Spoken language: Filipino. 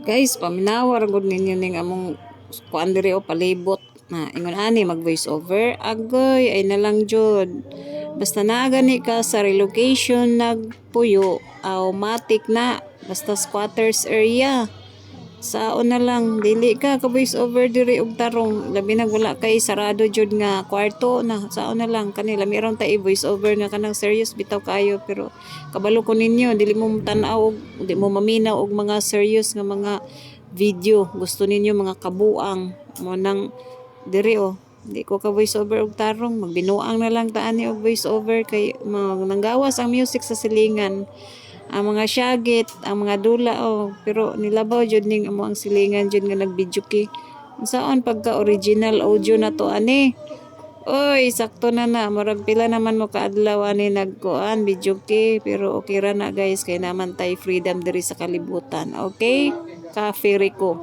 Guys, paminawar gud ninyo ning among kuan o palibot na ingon ani mag voice over agoy ay nalang jud. Basta na gani ka sa relocation nagpuyo automatic na. Basta squatters area Sao na lang dili ka ka voice over diri og tarong. Labi na wala kay sarado jud nga kwarto na. Sao na lang kanila meron ta i-voice over nga kanang serious bitaw kayo. Pero kabalo ko ninyo dili mo tan-aw og di mo maminaw og mga serious nga mga video. Gusto ninyo mga kabuang. Mo nang diri oh di ko ka voice over og tarong. Magbinuang na lang ta ani og voice over kay mag nanggawas ang music sa silingan ang mga syagit, ang mga dula oh, pero nilabaw jud ning amo ang silingan jud nga nagvideo ki. Saan pagka original audio na to ani? Oy, sakto na na. Murag pila naman mo kaadlaw ani nagkuan video ki, pero okay ra na guys kay naman tay freedom diri sa kalibutan. Okay? Cafe Rico.